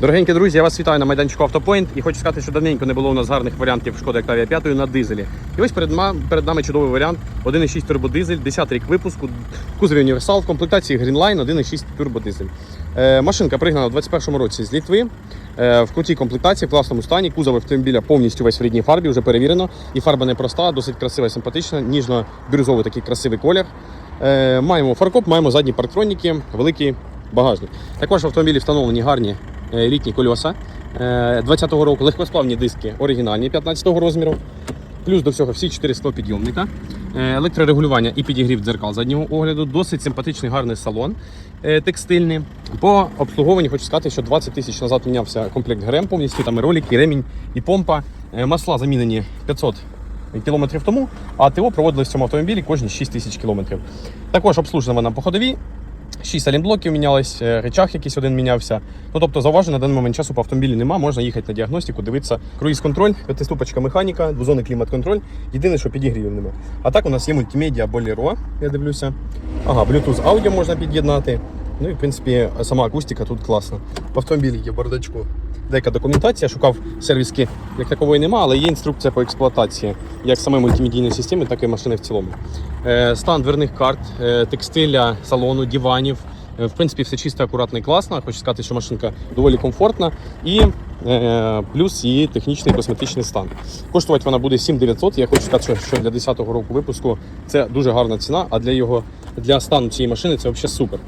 Дорогенькі друзі, я вас вітаю на майданчику Автопоінт і хочу сказати, що давненько не було у нас гарних варіантів шкоди Octavia 5 на дизелі. І ось перед, ма- перед нами чудовий варіант 1.6 турбодизель, 10 рік випуску, кузові універсал в комплектації Greenline 1.6 турбодизель. Е, машинка пригнана у 2021 році з Літви. Е, в крутій комплектації, в класному стані. Кузов автомобіля повністю весь в рідній фарбі, вже перевірено. І фарба не проста, досить красива, симпатична, ніжно-бірюзовий такий красивий колір. Е, маємо фаркоп, маємо задні парктроніки, великий багажник. Також в автомобілі встановлені гарні літні кольоса е, 20-го року, легкосплавні диски оригінальні 15-го розміру. Плюс до всього всі 4 склопідйомника, е, електрорегулювання і підігрів дзеркал заднього огляду, досить симпатичний гарний салон е, текстильний. По обслуговуванні хочу сказати, що 20 тисяч назад мінявся комплект ГРМ повністю, там і ролик, і ремінь, і помпа. Е, Масла замінені 500 кілометрів тому, а ТО проводилось в цьому автомобілі кожні 6 тисяч кілометрів. Також обслужена вона по ходовій. 6 салінблоків мінялись, е, речах якийсь один мінявся. Ну тобто зауважень на даний момент часу по автомобілі нема, можна їхати на діагностику, дивитися. Круїз-контроль, п'ятиступочка механіка, двозонний клімат-контроль. Єдине, що підігрів нема. А так у нас є мультимедіа Боліро, я дивлюся. Ага, Bluetooth аудіо можна під'єднати. Ну і в принципі сама акустика тут класна. В автомобілі є бардачку. Деяка документація, шукав сервіски, як такової нема, але є інструкція по експлуатації як самої мультимедійної системи, так і машини в цілому. Е, Стан дверних карт, е, текстиля, салону, диванів. Е, В принципі, все чисто, акуратно і класно. Хочу сказати, що машинка доволі комфортна і плюс її технічний косметичний стан. Коштувати вона буде 7900. Я хочу сказати, що для 10-го року випуску це дуже гарна ціна, а для його для стану цієї машини це взагалі супер.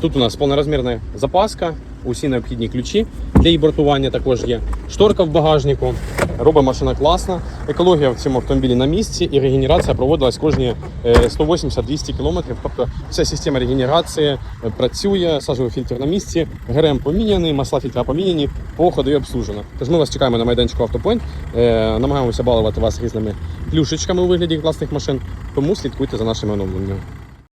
Тут у нас повнорозмірна запаска, усі необхідні ключі для її бортування також є. Шторка в багажнику. Робить машина класна. Екологія в цьому автомобілі на місці і регенерація проводилась кожні е, 180-200 км. Тобто вся система регенерації е, працює, сажовий фільтр на місці, ГРМ поміняний, масла фільтра поміняні, по ходові обслужено. Тож ми вас чекаємо на майданчику Автопойнт. Е, Намагаємося балувати вас різними плюшечками у вигляді класних машин. Тому слідкуйте за нашими оновленнями.